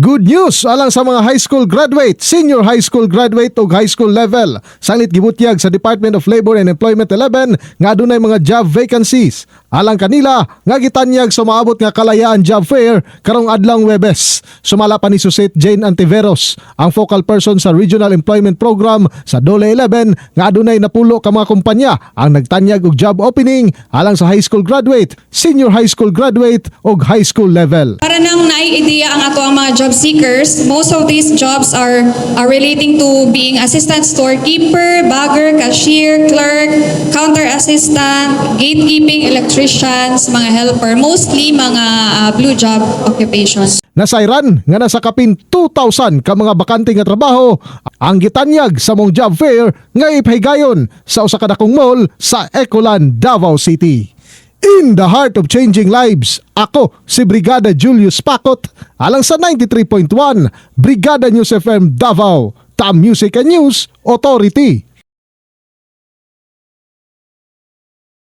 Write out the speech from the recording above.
Good news alang sa mga high school graduate, senior high school graduate ug high school level. Sanglit gibutyag sa Department of Labor and Employment 11 nga adunay mga job vacancies. Alang kanila nga gitanyag sa maabot nga kalayaan job fair karong adlong Webes. Sumala pa ni Susit Jane Antiveros, ang focal person sa Regional Employment Program sa Dole 11 nga adunay napulo ka mga kumpanya ang nagtanyag og job opening alang sa high school graduate, senior high school graduate ug high school level. Para nang nai-idea ang ato ang mga job seekers, most of these jobs are, are relating to being assistant storekeeper, bagger, cashier, clerk, counter assistant, gatekeeping, electricians, mga helper, mostly mga ah, blue job occupations. Nasayran nga nasa kapin 2,000 ka mga bakante nga trabaho ang gitanyag sa mong job fair nga ipahigayon sa usa ka dakong mall sa Ecoland, Davao City. In the heart of changing lives, ako si Brigada Julius Pakot alang sa 93.1 Brigada News FM Davao, Tam Music and News Authority.